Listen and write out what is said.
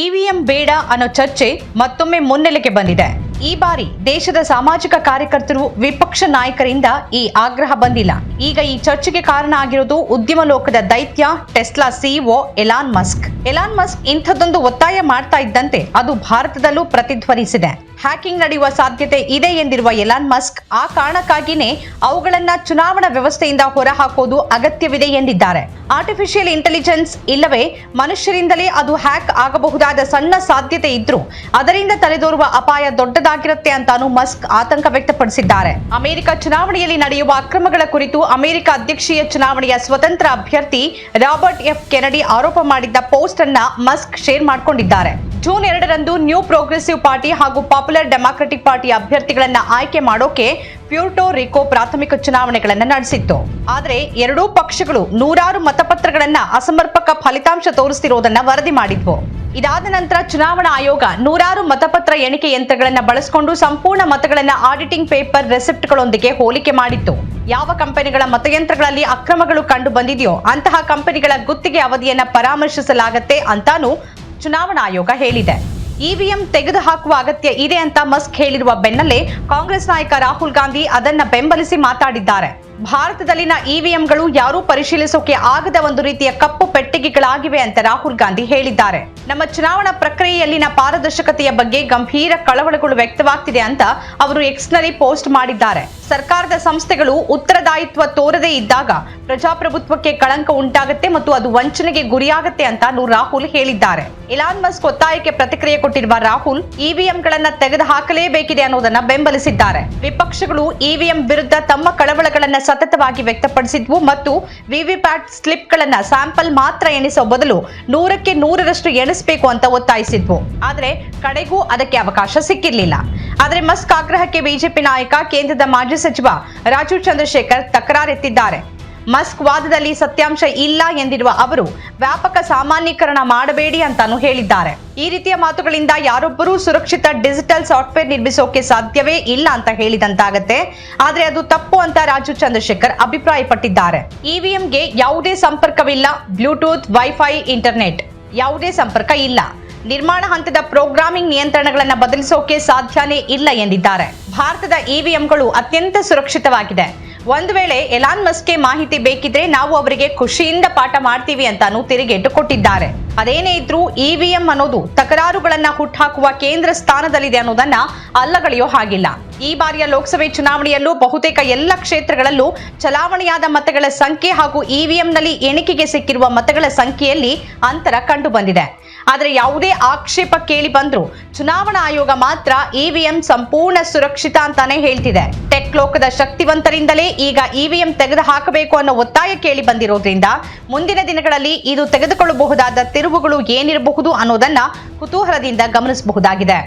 EVM ಬೇಡ ಅನ್ನೋ ಚರ್ಚೆ ಮತ್ತೊಮ್ಮೆ ಮುನ್ನೆಲೆಗೆ ಬಂದಿದೆ. ಈ ಬಾರಿ ದೇಶದ ಸಾಮಾಜಿಕ ಕಾರ್ಯಕರ್ತರು ವಿಪಕ್ಷ ನಾಯಕರಿಂದ ಈ ಆಗ್ರಹ ಬಂದಿಲ್ಲ. ಈಗ ಈ ಚರ್ಚೆಗೆ ಕಾರಣ ಆಗಿರೋದು ಉದ್ಯಮ ಲೋಕದ ದೈತ್ಯ, Tesla CEO Elon Musk. Elon Musk ಇಂಥದ್ದೊಂದು ಒತ್ತಾಯ ಮಾಡ್ತಾ ಇದ್ದಂತೆ ಅದು ಭಾರತದಲ್ಲೂ ಪ್ರತಿಧ್ವನಿಸಿದೆ. ಹ್ಯಾಕಿಂಗ್ ನಡೆಯುವ ಸಾಧ್ಯತೆ ಇದೆ ಎಂದಿರುವ ಎಲಾನ್ ಮಸ್ಕ್, ಆ ಕಾರಣಕ್ಕಾಗಿಯೇ ಅವುಗಳನ್ನ ಚುನಾವಣಾ ವ್ಯವಸ್ಥೆಯಿಂದ ಹೊರಹಾಕೋದು ಅಗತ್ಯವಿದೆ ಎಂದಿದ್ದಾರೆ. ಆರ್ಟಿಫಿಷಿಯಲ್ ಇಂಟೆಲಿಜೆನ್ಸ್ ಇಲ್ಲವೇ ಮನುಷ್ಯರಿಂದಲೇ ಅದು ಹ್ಯಾಕ್ ಆಗಬಹುದಾದ ಸಣ್ಣ ಸಾಧ್ಯತೆ ಇದ್ರೂ ಅದರಿಂದ ತಲೆದೋರುವ ಅಪಾಯ ದೊಡ್ಡದಾಗಿರುತ್ತೆ ಅಂತಾನು ಮಸ್ಕ್ ಆತಂಕ ವ್ಯಕ್ತಪಡಿಸಿದ್ದಾರೆ. ಅಮೆರಿಕ ಚುನಾವಣೆಯಲ್ಲಿ ನಡೆಯುವ ಅಕ್ರಮಗಳ ಕುರಿತು ಅಮೆರಿಕ ಅಧ್ಯಕ್ಷೀಯ ಚುನಾವಣೆಯ ಸ್ವತಂತ್ರ ಅಭ್ಯರ್ಥಿ ರಾಬರ್ಟ್ ಎಫ್. ಕೆನಡಿ ಆರೋಪ ಮಾಡಿದ್ದ ಪೋಸ್ಟ್ ಅನ್ನ ಮಸ್ಕ್ ಶೇರ್ ಮಾಡಿಕೊಂಡಿದ್ದಾರೆ. ಜೂನ್ ಎರಡರಂದು ನ್ಯೂ ಪ್ರೋಗ್ರೆಸಿವ್ ಪಾರ್ಟಿ ಹಾಗೂ ಪಾಪ್ಯುಲರ್ ಡೆಮಾಕ್ರೆಟಿಕ್ ಪಾರ್ಟಿ ಅಭ್ಯರ್ಥಿಗಳನ್ನ ಆಯ್ಕೆ ಮಾಡೋಕೆ ಪ್ಯೂರ್ಟೋ ರಿಕೋ ಪ್ರಾಥಮಿಕ ಚುನಾವಣೆಗಳನ್ನು ನಡೆಸಿತ್ತು. ಆದರೆ ಎರಡೂ ಪಕ್ಷಗಳು ನೂರಾರು ಮತಪತ್ರಗಳನ್ನ ಅಸಮರ್ಪಕ ಫಲಿತಾಂಶ ತೋರಿಸುತ್ತಿರುವುದನ್ನ ವರದಿ ಮಾಡಿದ್ವು. ಇದಾದ ನಂತರ ಚುನಾವಣಾ ಆಯೋಗ ನೂರಾರು ಮತಪತ್ರ ಎಣಿಕೆ ಯಂತ್ರಗಳನ್ನ ಬಳಸಿಕೊಂಡು ಸಂಪೂರ್ಣ ಮತಗಳನ್ನ ಆಡಿಟಿಂಗ್ ಪೇಪರ್ ರೆಸಿಪ್ಟ್ಗಳೊಂದಿಗೆ ಹೋಲಿಕೆ ಮಾಡಿತ್ತು. ಯಾವ ಕಂಪನಿಗಳ ಮತಯಂತ್ರಗಳಲ್ಲಿ ಅಕ್ರಮಗಳು ಕಂಡು ಬಂದಿದೆಯೋ ಅಂತಹ ಕಂಪನಿಗಳ ಗುತ್ತಿಗೆ ಅವಧಿಯನ್ನ ಪರಾಮರ್ಶಿಸಲಾಗತ್ತೆ ಅಂತಾನು ಚುನಾವಣಾ ಆಯೋಗ ಹೇಳಿದೆ. ಇವಿಎಂ ತೆಗೆದುಹಾಕುವ ಅಗತ್ಯ ಇದೆ ಅಂತ ಮಸ್ಕ್ ಹೇಳಿರುವ ಬೆನ್ನಲ್ಲೇ ಕಾಂಗ್ರೆಸ್ ನಾಯಕ ರಾಹುಲ್ ಗಾಂಧಿ ಅದನ್ನ ಬೆಂಬಲಿಸಿ ಮಾತಾಡಿದ್ದಾರೆ. ಭಾರತದಲ್ಲಿನ ಇವಿಎಂಗಳು ಯಾರೂ ಪರಿಶೀಲಿಸೋಕೆ ಆಗದ ಒಂದು ರೀತಿಯ ಕಪ್ಪು ಪೆಟ್ಟಿಗೆಗಳಾಗಿವೆ ಅಂತ ರಾಹುಲ್ ಗಾಂಧಿ ಹೇಳಿದ್ದಾರೆ. ನಮ್ಮ ಚುನಾವಣಾ ಪ್ರಕ್ರಿಯೆಯಲ್ಲಿನ ಪಾರದರ್ಶಕತೆಯ ಬಗ್ಗೆ ಗಂಭೀರ ಕಳವಳಗಳು ವ್ಯಕ್ತವಾಗ್ತಿದೆ ಅಂತ ಅವರು ಎಕ್ಸ್ನಲ್ಲಿ ಪೋಸ್ಟ್ ಮಾಡಿದ್ದಾರೆ. ಸರ್ಕಾರದ ಸಂಸ್ಥೆಗಳು ಉತ್ತರದಾಯಿತ್ವ ತೋರದೇ ಇದ್ದಾಗ ಪ್ರಜಾಪ್ರಭುತ್ವಕ್ಕೆ ಕಳಂಕ ಉಂಟಾಗುತ್ತೆ ಮತ್ತು ಅದು ವಂಚನೆಗೆ ಗುರಿಯಾಗುತ್ತೆ ಅಂತ ರಾಹುಲ್ ಹೇಳಿದ್ದಾರೆ. ಇಲಾನ್ ಮಸ್ಕ್ ಒತ್ತಾಯಕ್ಕೆ ಪ್ರತಿಕ್ರಿಯೆ ಕೊಟ್ಟಿರುವ ರಾಹುಲ್ ಇವಿಎಂಗಳನ್ನ ತೆಗೆದುಹಾಕಲೇಬೇಕಿದೆ ಅನ್ನೋದನ್ನ ಬೆಂಬಲಿಸಿದ್ದಾರೆ. ವಿಪಕ್ಷಗಳು ಇವಿಎಂ ವಿರುದ್ಧ ತಮ್ಮ ಕಳವಳಗಳನ್ನ ಸತತವಾಗಿ ವ್ಯಕ್ತಪಡಿಸಿದ್ವು ಮತ್ತು ವಿವಿಪ್ಯಾಟ್ ಸ್ಲಿಪ್ಗಳನ್ನ ಸ್ಯಾಂಪಲ್ ಮಾತ್ರ ಎಣಿಸೋ ಬದಲು ನೂರಕ್ಕೆ ನೂರರಷ್ಟು ಎಣಿಸಬೇಕು ಅಂತ ಒತ್ತಾಯಿಸಿದ್ವು. ಆದರೆ ಕಡೆಗೂ ಅದಕ್ಕೆ ಅವಕಾಶ ಸಿಕ್ಕಿರಲಿಲ್ಲ. ಆದರೆ ಮಸ್ಕ್ ಆಗ್ರಹಕ್ಕೆ ಬಿಜೆಪಿ ನಾಯಕ, ಕೇಂದ್ರದ ಮಾಜಿ ಸಚಿವ ರಾಜೀವ್ ಚಂದ್ರಶೇಖರ್ ತಕರಾರೆತ್ತಿದ್ದಾರೆ. ಮಸ್ಕ್ ವಾದದಲ್ಲಿ ಸತ್ಯಾಂಶ ಇಲ್ಲ ಎಂದಿರುವ ಅವರು, ವ್ಯಾಪಕ ಸಾಮಾನ್ಯೀಕರಣ ಮಾಡಬೇಡಿ ಅಂತಾನು ಹೇಳಿದ್ದಾರೆ. ಈ ರೀತಿಯ ಮಾತುಗಳಿಂದ ಯಾರೊಬ್ಬರೂ ಸುರಕ್ಷಿತ ಡಿಜಿಟಲ್ ಸಾಫ್ಟ್ವೇರ್ ನಿರ್ಮಿಸೋಕೆ ಸಾಧ್ಯವೇ ಇಲ್ಲ ಅಂತ ಹೇಳಿದಂತಾಗತ್ತೆ. ಆದ್ರೆ ಅದು ತಪ್ಪು ಅಂತ ರಾಜು ಚಂದ್ರಶೇಖರ್ ಅಭಿಪ್ರಾಯಪಟ್ಟಿದ್ದಾರೆ. ಇವಿಎಂಗೆ ಯಾವುದೇ ಸಂಪರ್ಕವಿಲ್ಲ, ಬ್ಲೂಟೂತ್, ವೈಫೈ, ಇಂಟರ್ನೆಟ್ ಯಾವುದೇ ಸಂಪರ್ಕ ಇಲ್ಲ. ನಿರ್ಮಾಣ ಹಂತದ ಪ್ರೋಗ್ರಾಮಿಂಗ್ ನಿಯಂತ್ರಣಗಳನ್ನು ಬದಲಿಸೋಕೆ ಸಾಧ್ಯನೇ ಇಲ್ಲ ಎಂದಿದ್ದಾರೆ. ಭಾರತದ ಇವಿಎಂಗಳು ಅತ್ಯಂತ ಸುರಕ್ಷಿತವಾಗಿದೆ. ಒಂದು ವೇಳೆ ಎಲಾನ್ ಮಸ್ಗೆ ಮಾಹಿತಿ ಬೇಕಿದ್ರೆ ನಾವು ಅವರಿಗೆ ಖುಷಿಯಿಂದ ಪಾಠ ಮಾಡ್ತೀವಿ ಅಂತಾನು ತಿರುಗೇಟು ಕೊಟ್ಟಿದ್ದಾರೆ ಅದೇನೇ ಇದ್ರೂ ಇವಿಎಂ ಅನ್ನೋದು ತಕರಾರುಗಳನ್ನ ಹುಟ್ಟಾಕುವ ಕೇಂದ್ರ ಸ್ಥಾನದಲ್ಲಿದೆ ಅನ್ನೋದನ್ನ ಅಲ್ಲಗಳೆಯೋ ಹಾಗಿಲ್ಲ. ಈ ಬಾರಿಯ ಲೋಕಸಭೆ ಚುನಾವಣೆಯಲ್ಲೂ ಬಹುತೇಕ ಎಲ್ಲ ಕ್ಷೇತ್ರಗಳಲ್ಲೂ ಚಲಾವಣೆಯಾದ ಮತಗಳ ಸಂಖ್ಯೆ ಹಾಗೂ ಇವಿಎಂನಲ್ಲಿ ಎಣಿಕೆಗೆ ಸಿಕ್ಕಿರುವ ಮತಗಳ ಸಂಖ್ಯೆಯಲ್ಲಿ ಅಂತರ ಕಂಡು ಬಂದಿದೆ. ಆದರೆ ಯಾವುದೇ ಆಕ್ಷೇಪ ಕೇಳಿ ಬಂದ್ರು ಚುನಾವಣಾ ಆಯೋಗ ಮಾತ್ರ ಇವಿಎಂ ಸಂಪೂರ್ಣ ಸುರಕ್ಷಿತ ಅಂತಾನೆ ಹೇಳ್ತಿದೆ. ಟೆಕ್ ಲೋಕದ ಶಕ್ತಿವಂತರಿಂದಲೇ ಈಗ ಇವಿಎಂ ತೆಗೆದು ಹಾಕಬೇಕು ಅನ್ನೋ ಒತ್ತಾಯ ಕೇಳಿ ಬಂದಿರೋದ್ರಿಂದ ಮುಂದಿನ ದಿನಗಳಲ್ಲಿ ಇದು ತೆಗೆದುಕೊಳ್ಳಬಹುದಾದ ತಿರುವುಗಳು ಏನಿರಬಹುದು ಅನ್ನೋದನ್ನ ಕುತೂಹಲದಿಂದ ಗಮನಿಸಬಹುದಾಗಿದೆ.